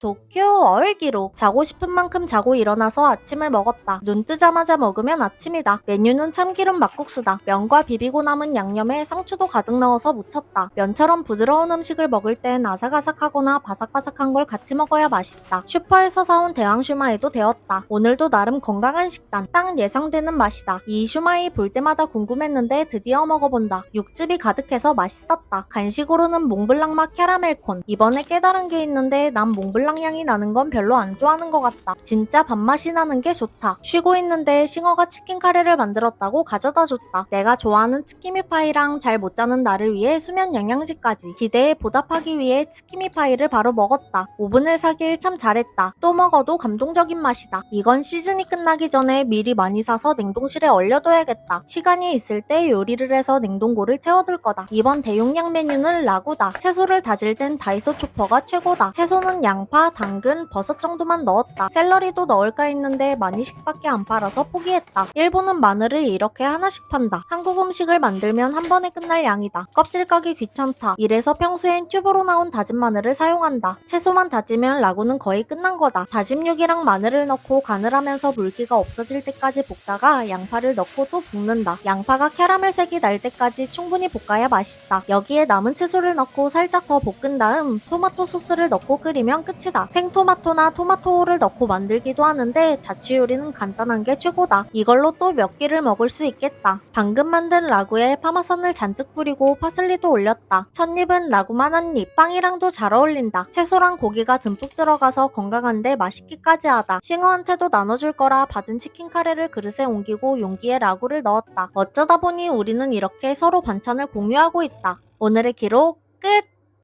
도쿄 어일 기록 자고 싶은 만큼 자고 일어나서 아침을 먹었다. 눈 뜨자마자 먹으면 아침이다. 메뉴는 참기름 막국수다. 면과 비비고 남은 양념에 상추도 가득 넣어서 무쳤다. 면처럼 부드러운 음식을 먹을 땐 아삭아삭하거나 바삭바삭한 걸 같이 먹어야 맛있다. 슈퍼에서 사온 대왕 슈마이도 되었다. 오늘도 나름 건강한 식단. 딱 예상되는 맛이다. 이 슈마이 볼 때마다 궁금했는데 드디어 먹어본다. 육즙이 가득해서 맛있었다. 간식으로는 몽블랑 맛 캐러멜콘. 이번에 깨달은 게 있는데 난 몽블랑 향이 나는 건 별로 안 좋아하는 것 같다. 진짜 밥맛이 나는 게 좋다. 쉬고 있는데 싱어가 치킨 카레를 만들었다고 가져다 줬다. 내가 좋아하는 치키미 파이랑 잘 못 자는 나를 위해 수면 영양제까지 기대에 보답하기 위해 치키미 파이를 바로 먹었다. 오븐을 사길 참 잘했다. 또 먹어도 감동적인 맛이다. 이건 시즌이 끝나기 전에 미리 많이 사서 냉동실에 얼려둬야겠다. 시간이 있을 때 요리를 해서 냉동고를 채워둘 거다. 이번 대용량 메뉴는 라구다. 채소를 다질 땐 다이소 초퍼가 최고다. 채소는 양파, 당근, 버섯 정도만 넣었다. 샐러리도 넣을까 했는데 많이씩밖에 안 팔아서 포기했다. 일본은 마늘을 이렇게 하나씩 판다. 한국 음식을 만들면 한 번에 끝날 양이다. 껍질 까기 귀찮다. 이래서 평소엔 튜브로 나온 다진 마늘을 사용한다. 채소만 다지면 라구는 거의 끝난 거다. 다짐 육이랑 마늘을 넣고 간을 하면서 물기가 없어질 때까지 볶다가 양파를 넣고 또 볶는다. 양파가 캐러멜 색이 날 때까지 충분히 볶아야 맛있다. 여기에 남은 채소를 넣고 살짝 더 볶은 다음 토마토 소스를 넣고 끓이면 끝이 다. 생토마토나 토마토를 넣고 만들기도 하는데 자취 요리는 간단한 게 최고다. 이걸로 또 몇 끼를 먹을 수 있겠다. 방금 만든 라구에 파마산을 잔뜩 뿌리고 파슬리도 올렸다. 첫입은 라구만 한 입. 빵이랑도 잘 어울린다. 채소랑 고기가 듬뿍 들어가서 건강한데 맛있기까지 하다. 싱어한테도 나눠줄 거라 받은 치킨 카레를 그릇에 옮기고 용기에 라구를 넣었다. 어쩌다 보니 우리는 이렇게 서로 반찬을 공유하고 있다. 오늘의 기록 끝!